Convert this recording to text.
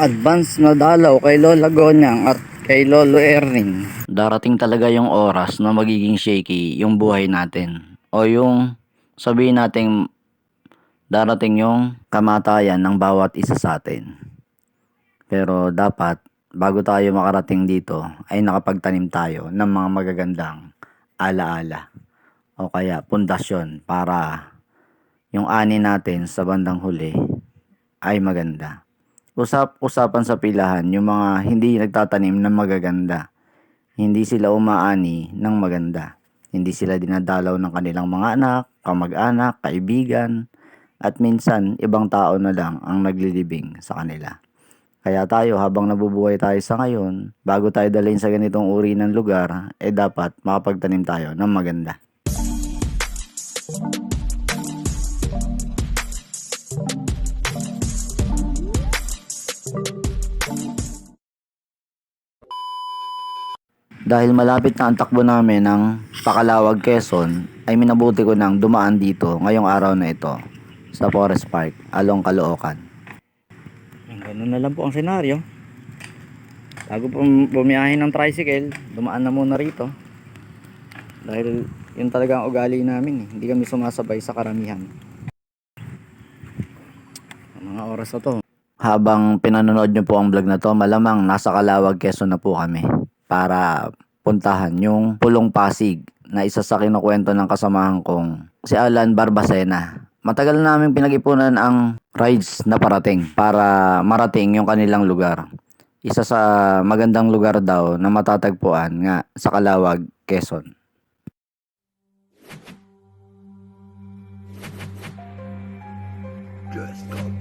advance na dalaw kay Lola Gonyang at kay Lolo Erning. Darating talaga yung oras na magiging shaky yung buhay natin. O yung sabihin natin darating yung kamatayan ng bawat isa sa atin. Pero dapat bago tayo makarating dito ay nakapagtanim tayo ng mga magagandang alaala o kaya pundasyon para yung ani natin sa bandang huli ay maganda. Usap-usapan sa pilahan yung mga hindi nagtatanim ng magaganda. Hindi sila umaani ng maganda. Hindi sila dinadalaw ng kanilang mga anak, kamag-anak, kaibigan, at minsan ibang tao na lang ang naglilibing sa kanila. Kaya tayo habang nabubuhay tayo sa ngayon, bago tayo dalhin sa ganitong uri ng lugar, eh dapat makapagtanim tayo ng maganda. Dahil malapit na ang takbo namin ng Pakalawag, Quezon, ay minabuti ko nang dumaan dito ngayong araw na ito sa Forest Park, along Caloocan. Ganun na lang po ang senaryo. Bago po bumiyahin ng tricycle, dumaan na muna rito. Dahil yun talaga ang ugali namin eh. Hindi kami sumasabay sa karamihan. Ang Mga oras na to. Habang pinanonood nyo po ang vlog na to, malamang nasa Calawag, Quezon na po kami para puntahan yung Pulong Pasig na isa sa kinukwento ng kasamahan kong si Alan Barbacena. Matagal namin pinag-ipunan ang rides na parating para marating yung kanilang lugar. Isa sa magandang lugar daw na matatagpuan nga sa Kalawag, Quezon. Just come.